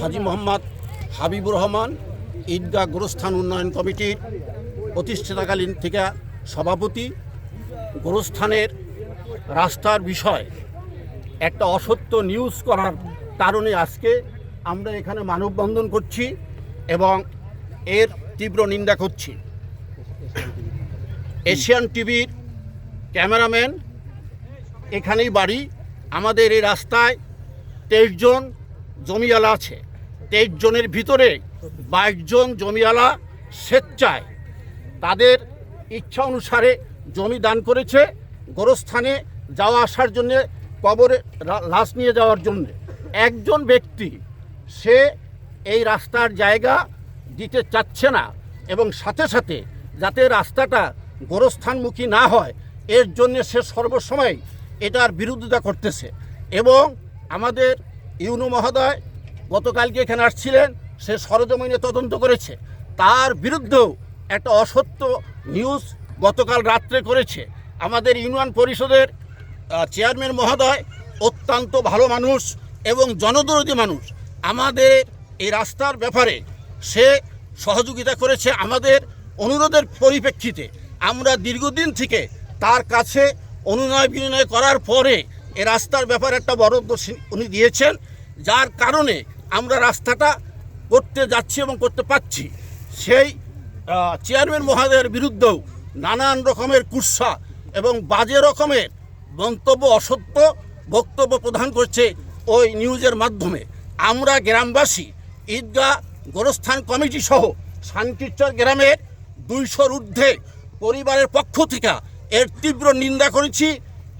হাজি মোহাম্মদ হাবিবুর রহমান ঈদগাহ গোরস্থান উন্নয়ন কমিটির প্রতিষ্ঠাতাকালীন থেকে সভাপতি। গোরস্থানের রাস্তার বিষয়, একটা অসত্য নিউজ করার কারণে আজকে আমরা এখানে মানববন্ধন করছি এবং এর তীব্র নিন্দা করছি। এশিয়ান টিভির ক্যামেরাম্যান, এখানেই বাড়ি, আমাদের এই রাস্তায় তেইশ জন জমিওয়ালা আছে। তেইশ জনের ভিতরে বাইশ জন জমিওয়ালা স্বেচ্ছায় তাদের ইচ্ছা অনুসারে জমি দান করেছে গোরস্থানে যাওয়া আসার জন্যে, কবরে লাশ নিয়ে যাওয়ার জন্য। একজন ব্যক্তি সে এই রাস্তার জায়গা দিতে চাচ্ছে না এবং সাথে সাথে যাতে রাস্তাটা গোরস্থানমুখী না হয়, এর জন্য সে সর্বসময় এটার বিরোধিতা করতেছে এবং আমাদের ইউনু মহোদয় গতকালকে এখানে আসছিলেন, সে সরজমিনে তদন্ত করেছে। তার বিরুদ্ধেও একটা অসত্য নিউজ গতকাল রাত্রে করেছে। আমাদের ইউনিয়ন পরিষদের চেয়ারম্যান মহোদয় অত্যন্ত ভালো মানুষ এবং জনদরদী মানুষ। আমাদের এই রাস্তার ব্যাপারে সে সহযোগিতা করেছে আমাদের অনুরোধের পরিপ্রেক্ষিতে। আমরা দীর্ঘদিন থেকে তার কাছে অনুনয় বিনয় করার পরে এই রাস্তার ব্যাপারে একটা বরাদ্দ উনি দিয়েছেন, যার কারণে আমরা রাস্তাটা করতে যাচ্ছি এবং করতে পাচ্ছি সেই চেয়ারম্যান মহোদয়ের বিরুদ্ধেও নানান রকমের কুৎসা এবং বাজে রকমের মন্তব্য, অসত্য বক্তব্য প্রদান করছে ওই নিউজের মাধ্যমে। আমরা গ্রামবাসী, ঈদগাহ গোরস্থান কমিটি সহ শান্তিচর গ্রামের দুইশোর ঊর্ধ্বে পরিবারের পক্ষ থেকে এর তীব্র নিন্দা করেছি।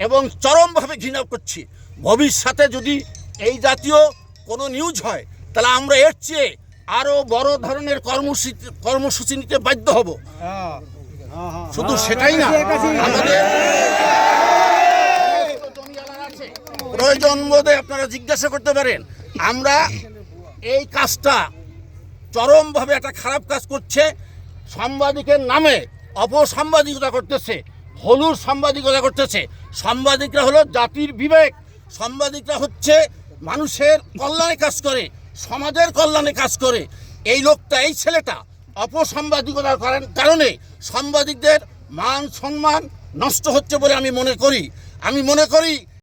এবং চরমভাবে ঘৃণা করছি। ভবিষ্যতে যদি এই জাতীয় কোনো নিউজ হয়, তাহলে আমরা এর চেয়ে আরও বড় ধরনের কর্মসূচি কর্মসূচি নিতে বাধ্য হব। শুধু সেটাই না, আমাদের প্রয়োজন বোধে আপনারা জিজ্ঞাসা করতে পারেন, আমরা এই কাজটা চরমভাবে একটা খারাপ কাজ করছে, সাংবাদিকের নামে অপসাংবাদিকতা করতেছে। হলুদ সাংবাদিকতা করতেছে। সাংবাদিকরা হলো জাতির বিবেক। সাংবাদিকরা হচ্ছে মানুষের কল্যাণে কাজ করে, সমাজের কল্যাণে কাজ করে। এই লোকটা, এই ছেলেটা অপসাংবাদিকতার কারণে সাংবাদিকদের মান সম্মান নষ্ট হচ্ছে বলে আমি মনে করি। আমি মনে করি